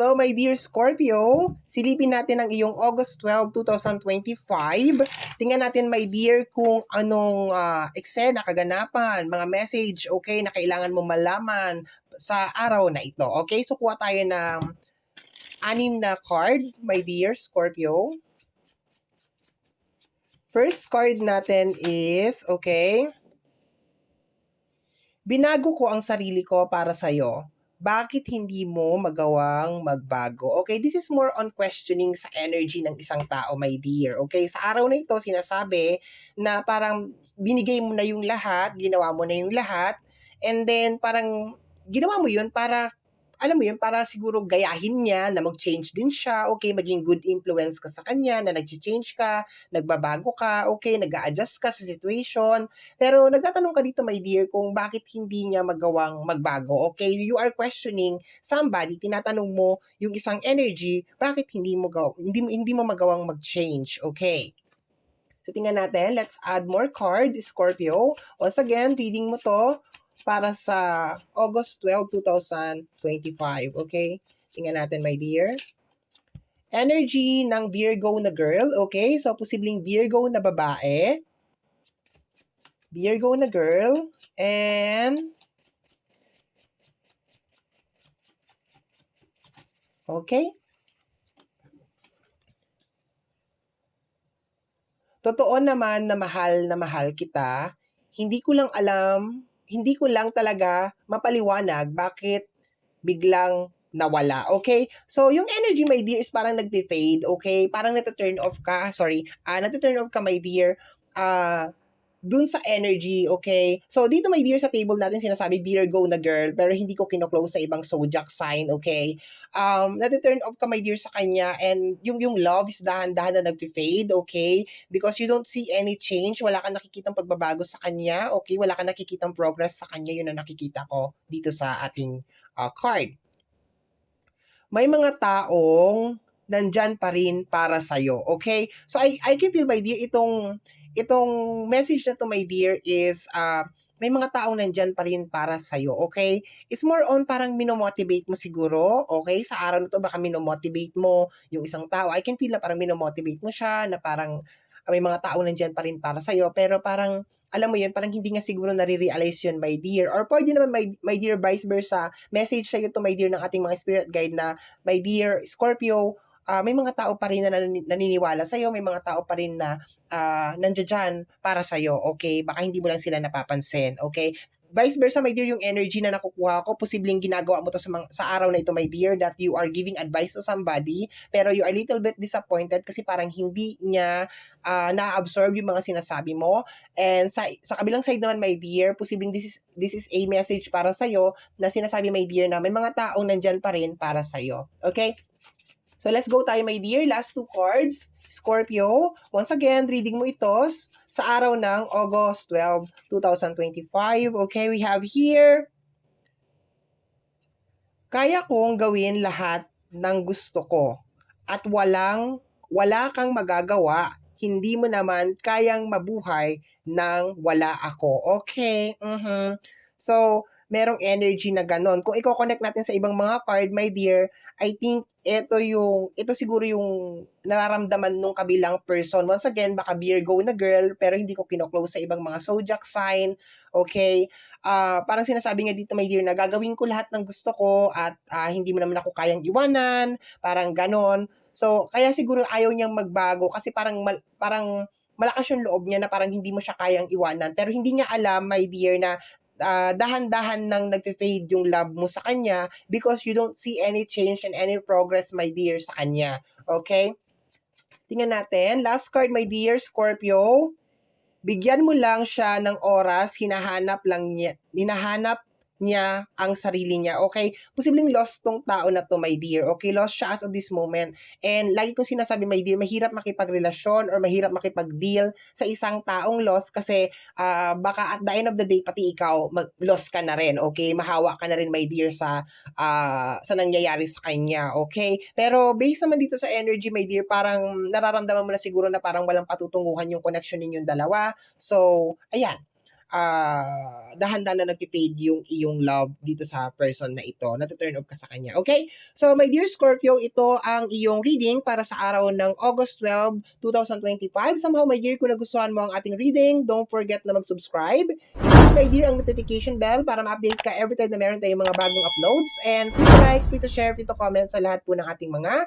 So, my dear Scorpio, silipin natin ang iyong August 12, 2025. Tingnan natin, my dear, kung anong uh, eksena, kaganapan, mga message, okay, na kailangan mo malaman sa araw na ito. Okay, so kuha tayo ng anim na card, my dear Scorpio. First card natin is, okay, binago ko ang sarili ko para sa'yo bakit hindi mo magawang magbago? Okay, this is more on questioning sa energy ng isang tao, my dear. Okay, sa araw na ito, sinasabi na parang binigay mo na yung lahat, ginawa mo na yung lahat, and then parang ginawa mo yun para alam mo yun, para siguro gayahin niya na mag-change din siya, okay, maging good influence ka sa kanya, na nag-change ka, nagbabago ka, okay, nag adjust ka sa situation. Pero nagtatanong ka dito, my dear, kung bakit hindi niya magawang magbago, okay? You are questioning somebody, tinatanong mo yung isang energy, bakit hindi mo, gaw hindi, hindi mo magawang mag-change, okay? So, tingnan natin. Let's add more card, Scorpio. Once again, reading mo to para sa August 12, 2025. Okay? Tingnan natin, my dear. Energy ng Virgo na girl. Okay? So, posibleng Virgo na babae. Virgo na girl. And, okay? Totoo naman na mahal na mahal kita. Hindi ko lang alam hindi ko lang talaga mapaliwanag bakit biglang nawala. Okay? So, yung energy, my dear, is parang nagpe-fade. Okay? Parang nata-turn off ka. Sorry. Uh, nata-turn off ka, my dear. Uh, dun sa energy, okay? So, dito my dear, sa table natin sinasabi, Virgo na girl, pero hindi ko kino-close sa ibang zodiac sign, okay? Um, nati-turn off ka, my dear, sa kanya, and yung, yung love is dahan-dahan na nag-fade, okay? Because you don't see any change, wala kang nakikitang pagbabago sa kanya, okay? Wala kang nakikitang progress sa kanya, yun ang nakikita ko dito sa ating uh, card. May mga taong nandyan pa rin para sa'yo, okay? So, I, I can feel, my dear, itong itong message na to, my dear, is uh, may mga taong nandyan pa rin para sa'yo, okay? It's more on parang minomotivate mo siguro, okay? Sa araw na to, baka minomotivate mo yung isang tao. I can feel na parang minomotivate mo siya, na parang uh, may mga taong nandyan pa rin para sa'yo, pero parang alam mo yun, parang hindi nga siguro nare-realize yun, my dear. Or pwede naman, my, my dear, vice versa, message sa'yo to, my dear, ng ating mga spirit guide na, my dear Scorpio, uh, may mga tao pa rin na naniniwala sa'yo, may mga tao pa rin na uh, nandiyan dyan para sa'yo, okay? Baka hindi mo lang sila napapansin, okay? Vice versa, my dear, yung energy na nakukuha ko, posibleng ginagawa mo to sa, mga, sa araw na ito, my dear, that you are giving advice to somebody, pero you are a little bit disappointed kasi parang hindi niya uh, na-absorb yung mga sinasabi mo. And sa, sa kabilang side naman, my dear, posibleng this is, this is a message para sa'yo na sinasabi, my dear, na may mga taong nandyan pa rin para sa'yo. Okay? So, let's go tayo, my dear. Last two cards. Scorpio, once again, reading mo ito sa araw ng August 12, 2025. Okay, we have here, kaya kong gawin lahat ng gusto ko at walang, wala kang magagawa, hindi mo naman kayang mabuhay nang wala ako. Okay? Mm-hmm. So, merong energy na ganon. Kung i-connect natin sa ibang mga card, my dear, I think ito yung, ito siguro yung nararamdaman nung kabilang person. Once again, baka Virgo na girl, pero hindi ko kinoklose sa ibang mga zodiac sign. Okay? Uh, parang sinasabi nga dito, my dear, na gagawin ko lahat ng gusto ko at uh, hindi mo naman ako kayang iwanan. Parang ganon. So, kaya siguro ayaw niyang magbago kasi parang, mal, parang malakas yung loob niya na parang hindi mo siya kayang iwanan. Pero hindi niya alam, my dear, na uh, dahan-dahan nang nagfe-fade yung love mo sa kanya because you don't see any change and any progress, my dear, sa kanya. Okay? Tingnan natin. Last card, my dear, Scorpio. Bigyan mo lang siya ng oras, hinahanap lang niya, hinahanap niya ang sarili niya. Okay? Posibleng lost tong tao na to, my dear. Okay? Lost siya as of this moment. And lagi kong sinasabi, my dear, mahirap makipagrelasyon or mahirap makipag-deal sa isang taong lost kasi uh, baka at the end of the day, pati ikaw, mag-lost ka na rin. Okay? Mahawa ka na rin, my dear, sa, uh, sa nangyayari sa kanya. Okay? Pero based naman dito sa energy, my dear, parang nararamdaman mo na siguro na parang walang patutunguhan yung connection ninyong dalawa. So, ayan ah, dahan-dahan na nagpipade yung iyong love dito sa person na ito. Nata-turn off ka sa kanya. Okay? So, my dear Scorpio, ito ang iyong reading para sa araw ng August 12, 2025. Somehow, my dear, kung nagustuhan mo ang ating reading, don't forget na mag-subscribe. Hit, my dear, ang notification bell para ma-update ka every time na meron tayong mga bagong uploads. And please like, please share, please comment sa lahat po ng ating mga